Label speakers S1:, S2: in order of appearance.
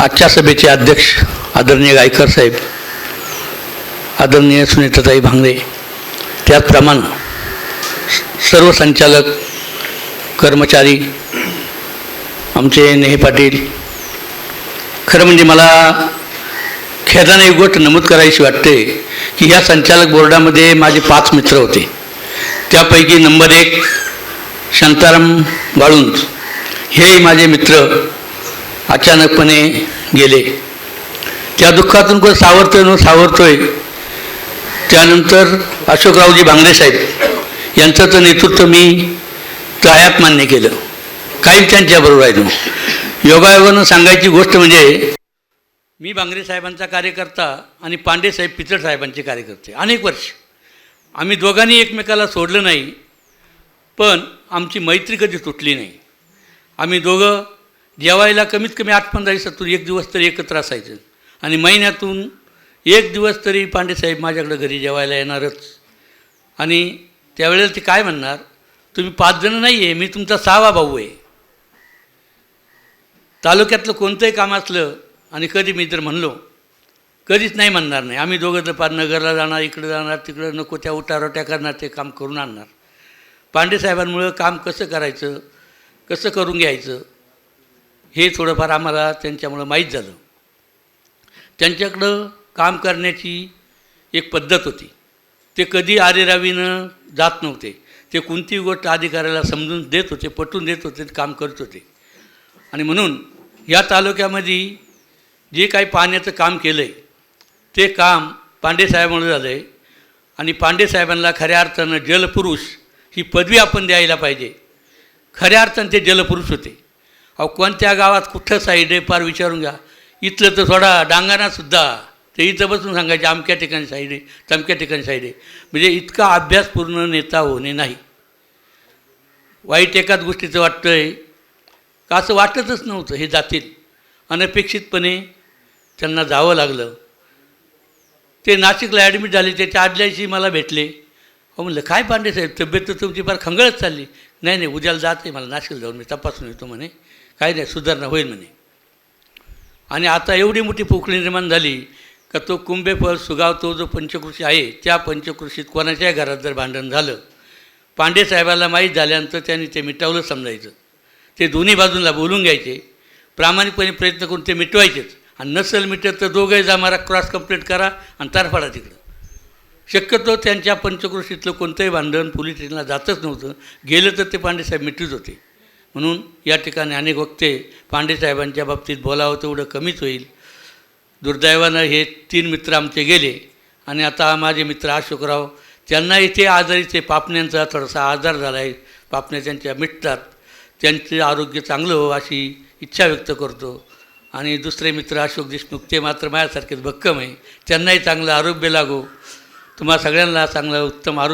S1: आजच्या सभेचे अध्यक्ष आदरणीय गायकर साहेब आदरणीय सुनीताताई भांगरे त्याचप्रमाणे सर्व संचालक कर्मचारी आमचे नेहे पाटील खरं म्हणजे मला खेदाने एक गोष्ट नमूद करायची वाटते की ह्या संचालक बोर्डामध्ये माझे पाच मित्र होते. त्यापैकी नंबर एक शांताराम बाळुंज हे माझे मित्र अचानकपणे गेले. त्या दुःखातून कोण सावरतोय न सावरतोय. त्यानंतर अशोकरावजी भांगडे साहेब यांचं तर नेतृत्व मी तळ्यात मान्य केलं. काही त्यांच्याबरोबर राहिलो योगायोगानं सांगायची गोष्ट म्हणजे मी बांगरे साहेबांचा कार्यकर्ता आणि पांडे साहेब पिचड साहेबांचे कार्यकर्ते. अनेक वर्ष. आम्ही दोघांनी एकमेकाला सोडलं नाही पण आमची मैत्री कधी तुटली नाही. आम्ही दोघं जेवायला कमीत कमी आठ पंधरा दिवसातून एक दिवस तरी एकत्र असायचं. आणि महिन्यातून एक दिवस तरी पांडेसाहेब माझ्याकडे घरी जेवायला येणारच. आणि त्यावेळेला ते काय म्हणणार? तुम्ही पाच जण नाही आहे मी तुमचा सहावा भाऊ आहे. तालुक्यातलं कोणतंही काम असलं आणि कधी मी जर म्हणलो कधीच नाही म्हणणार नाही. आम्ही दोघं तर पार नगरला जाणार इकडे जाणार तिकडं नको त्या उटारोट्या करणार ते काम करून आणणार. पांडेसाहेबांमुळं काम कसं करायचं कसं करून घ्यायचं हे थोडंफार आम्हाला त्यांच्यामुळं माहीत झालं. त्यांच्याकडं काम करण्याची एक पद्धत होती. ते कधी आरेरावीनं जात नव्हते. ते कोणतीही गोष्ट अधिकाऱ्याला समजून देत होते पटवून देत होते ते काम करत होते. आणि म्हणून या तालुक्यामध्ये जे काही पाण्याचं काम केलं आहे ते काम पांडेसाहेबांमुळे झालं आहे आणि पांडेसाहेबांना खऱ्या अर्थानं जलपुरुष ही पदवी आपण द्यायला पाहिजे. खऱ्या अर्थानं ते जलपुरुष होते. अहो कोणत्या गावात कुठं साईड आहे फार विचारून घ्या. इथलं तर थोडा डांगाणासुद्धा ते इथं बसून सांगायचे अमक्या ठिकाणी साईड आहे तमक्या ठिकाणी साईड आहे म्हणजे इतका अभ्यासपूर्ण नेता होणे नाही. वाईट एकाच गोष्टीचं वाटतं आहे का असं वाटतच नव्हतं हे जातील. अनपेक्षितपणे त्यांना जावं लागलं. ते नाशिकला ॲडमिट झाले त्याच्या आदल्याशी मला भेटले. हो म्हणलं काय पांडे साहेब तब्येत तर तुमची फार खंगळच चालली. नाही नाही उद्याला जाते मला नाशिकला जाऊन मी तपासून येतो म्हणे. काय नाही सुधारणा होईल म्हणे. आणि आता एवढी मोठी पोकळी निर्माण झाली का तो कुंभेफळ सुगाव तो जो पंचकृषी आहे त्या पंचकृषीत कोणाच्याही घरात जर भांडण झालं पांडे साहेबाला माहीत झाल्यानंतर त्यांनी ते मिटवलं समजायचं. ते दोन्ही बाजूला बोलून घ्यायचे प्रामाणिकपणे प्रयत्न करून ते मिटवायचेच आणि नसेल मिटत तर दोघंही जा मारा क्रॉस कंप्लीट करा आणि तारफाडा तिकडं. शक्यतो त्यांच्या पंचकृषीतलं कोणतंही भांडण पोलीस स्टेशनला जातच नव्हतं. गेलं तर ते पांडेसाहेब मिटूच होते. म्हणून या ठिकाणी अनेक वक्ते पांडेसाहेबांच्या बाबतीत बोलावं तेवढं कमीच होईल. दुर्दैवानं हे तीन मित्र आमचे गेले आणि आता माझे मित्र अशोकराव त्यांना इथे आजारीचे पापण्यांचा थोडासा आजार झाला आहे पापण्या त्यांच्या मिटतात. त्यांचे आरोग्य चांगलं हो अशी इच्छा व्यक्त करतो. आणि दुसरे मित्र अशोक देशमुख ते मात्र माझ्यासारखेच भक्कम आहे. त्यांनाही चांगलं आरोग्य लागो. तुम्हा सगळ्यांना चांगलं उत्तम आरोग्य